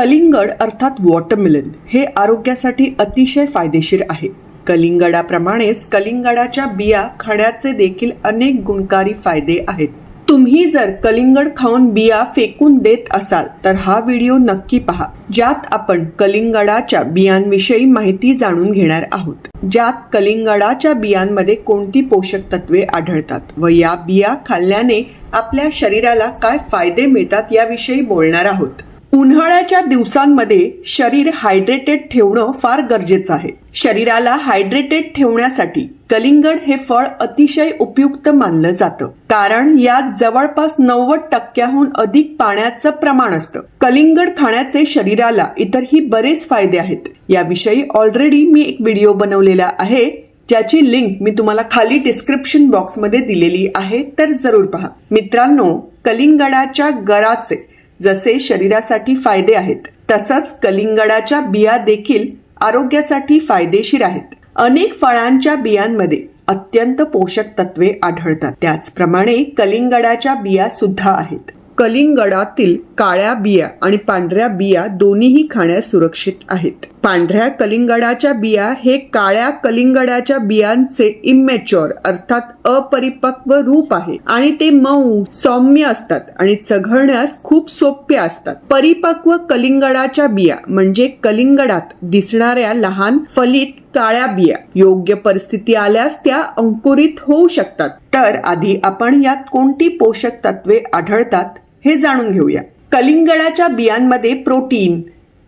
कलिंगड अर्थात वॉटरमेलन हे आरोग्यासाठी अतिशय फायदेशीर आहे. कलिंगडाप्रमाणेच कलिंगडाच्या बिया खाण्याचे देखील अनेक गुणकारी फायदे आहेत. तुम्ही जर कलिंगड खाऊन बिया फेकून देत असाल तर हा व्हिडिओ नक्की पहा ज्यात आपण कलिंगडाच्या बियांविषयी माहिती जाणून घेणार आहोत. ज्यात कलिंगडाच्या बियांमध्ये कोणती पोषक तत्वे आढळतात व या बिया खाल्ल्याने आपल्या शरीराला काय फायदे मिळतात याविषयी बोलणार आहोत. उन्हाळ्याच्या दिवसांमध्ये शरीर हायड्रेटेड ठेवणं फार गरजेचं आहे. शरीराला हायड्रेटेड ठेवण्यासाठी कलिंगड हे फळ अतिशय उपयुक्त मानलं जातं. कारण यात जवळपास नव्वद टक्क्याहून अधिक पाण्याचं प्रमाण असतं. कलिंगड खाण्याचे शरीराला इतरही बरेच फायदे आहेत. याविषयी ऑलरेडी मी एक व्हिडिओ बनवलेला आहे. ज्याची लिंक मी तुम्हाला खाली डिस्क्रिप्शन बॉक्समध्ये दिलेली आहे तर जरूर पहा. मित्रांनो कलिंगडाच्या गराचे जसे शरीरासाठी फायदे आहेत तसंच कलिंगडाच्या बिया देखील आरोग्यासाठी फायदेशीर आहेत. अनेक फळांच्या बियांमध्ये अत्यंत पोषक तत्वे आढळतात. त्याचप्रमाणे कलिंगडाच्या बिया सुद्धा आहेत. कलिंगडातील काळ्या बिया आणि पांढऱ्या बिया दोन्हीही खाण्यास सुरक्षित आहेत. पांढऱ्या कलिंगडाच्या बिया हे काळ्या कलिंगडाच्या बियांचे इमॅच्युअर अर्थात अपरिपक्व रूप आहे. आणि ते मऊ सौम्य असतात आणि चघळण्यास खूप सोपे असतात. परिपक्व कलिंगडाच्या बिया म्हणजे कलिंगडात दिसणाऱ्या लहान फलित काळ्या बिया योग्य परिस्थिती आल्यास त्या अंकुरित होऊ शकतात. तर आधी आपण यात कोणती पोषक तत्वे आढळतात हे जाणून घेऊया. कलिंगडाच्या बियांमध्ये protein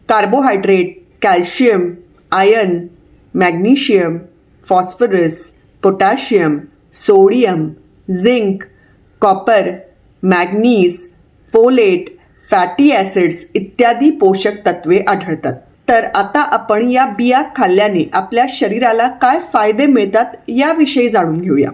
carbohydrate calcium iron magnesium phosphorus potassium sodium zinc copper manganese folate fatty acids इत्यादी पोषक तत्वे आढळतात. तर आता आपण या बिया खाल्ल्याने आपल्या शरीराला काय फायदे मिळतात याविषयी जाणून घेऊया.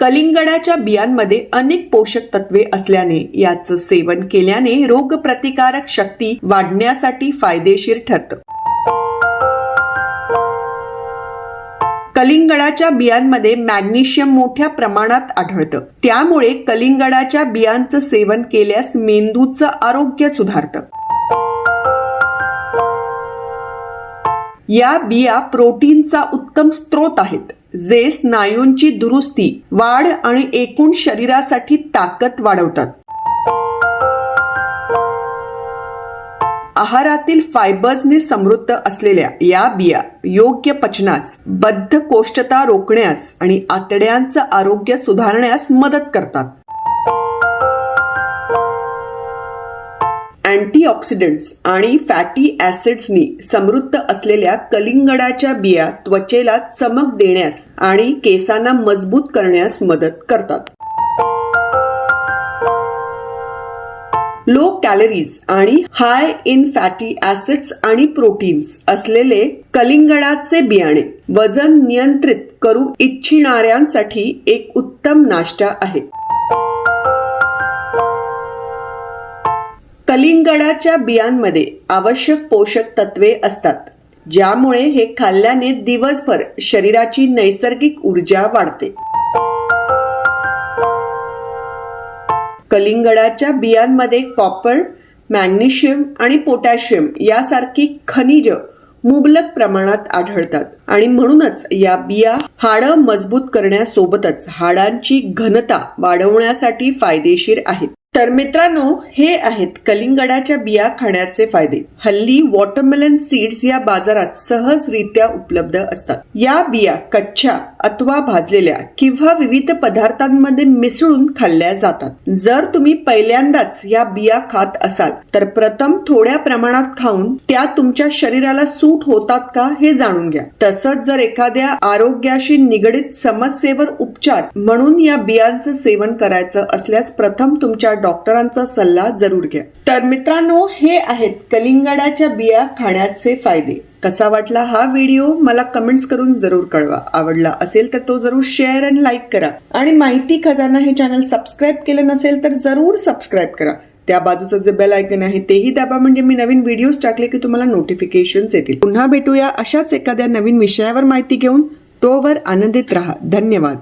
कलिंगडाच्या बियांमध्ये अनेक पोषक तत्वे असल्याने याचं सेवन केल्याने रोगप्रतिकारक शक्ती वाढण्यासाठी फायदेशीर ठरतं. कलिंगडाच्या बियांमध्ये मॅग्नेशियम मोठ्या प्रमाणात आढळतं. त्यामुळे कलिंगडाच्या बियांचं सेवन केल्यास मेंदूचं आरोग्य सुधारतं. या बिया प्रोटीनचा उत्तम स्रोत आहेत. जे स्नायूंची दुरुस्ती वाढ आणि एकूण शरीरासाठी ताकद वाढवतात. आहारातील फायबर्सने समृद्ध असलेल्या या बिया योग्य पचनास बद्धकोष्ठता रोखण्यास आणि आतड्यांचं आरोग्य सुधारण्यास मदत करतात. अँटीऑक्सिडंट्स आणि फॅटी ऍसिड्सनी समृद्ध असलेल्या कलिंगडाच्या बिया त्वचेला चमक देण्यास आणि केसांना मजबूत करण्यास मदत करतात. लो कॅलरीज आणि हाय इन फॅटी ऍसिड्स आणि प्रोटीन्स असलेले कलिंगडाचे बियाणे वजन नियंत्रित करू इच्छिणाऱ्यांसाठी एक उत्तम नाश्ता आहे. कलिंगडाच्या बियांमध्ये आवश्यक पोषक तत्वे असतात ज्यामुळे हे खाल्ल्याने दिवसभर शरीराची नैसर्गिक ऊर्जा वाढते. कलिंगडाच्या बियांमध्ये कॉपर मॅग्नेशियम आणि पोटॅशियम यासारखी खनिज मुबलक प्रमाणात आढळतात आणि म्हणूनच या बिया हाडं मजबूत करण्यासोबतच हाडांची घनता वाढवण्यासाठी फायदेशीर आहेत. तर मित्रांनो हे आहेत कलिंगडाच्या बिया खाण्याचे फायदे. हल्ली वॉटरमेलन सीड्स या बाजारात सहजरित्या उपलब्ध असतात. या बिया कच्च्या अथवा भाजलेल्या किंवा विविध पदार्थांमध्ये मिसळून खाल्ल्या जातात. जर तुम्ही पहिल्यांदाच या बिया खात असाल तर प्रथम थोड्या प्रमाणात खाऊन त्या तुमच्या शरीराला सूट होतात का हे जाणून घ्या. तसंच जर एखाद्या आरोग्याशी निगडीत समस्येवर उपचार म्हणून या बियांचं सेवन करायचं असल्यास प्रथम तुमच्या डॉक्टरांचा सल्ला जरूर घ्या. तर मित्रांनो हे आहेत कलिंगडाच्या बिया खाण्याचे फायदे. कसा वाटला हा व्हिडिओ मला कमेंट्स करून जरूर कळवा. आवडला असेल तर तो जरूर शेअर अँड लाईक करा. आणि माहिती खजाना हे चॅनल सबस्क्राईब केलं नसेल तर जरूर सबस्क्राईब करा. त्या बाजूचं जे बेल आयकन आहे तेही दाबा. म्हणजे मी नवीन व्हिडिओज टाकले की तुम्हाला नोटिफिकेशन्स येतील. पुन्हा भेटूया अशाच एखाद्या नवीन विषयावर माहिती घेऊन. तोवर आनंदित राहा. धन्यवाद.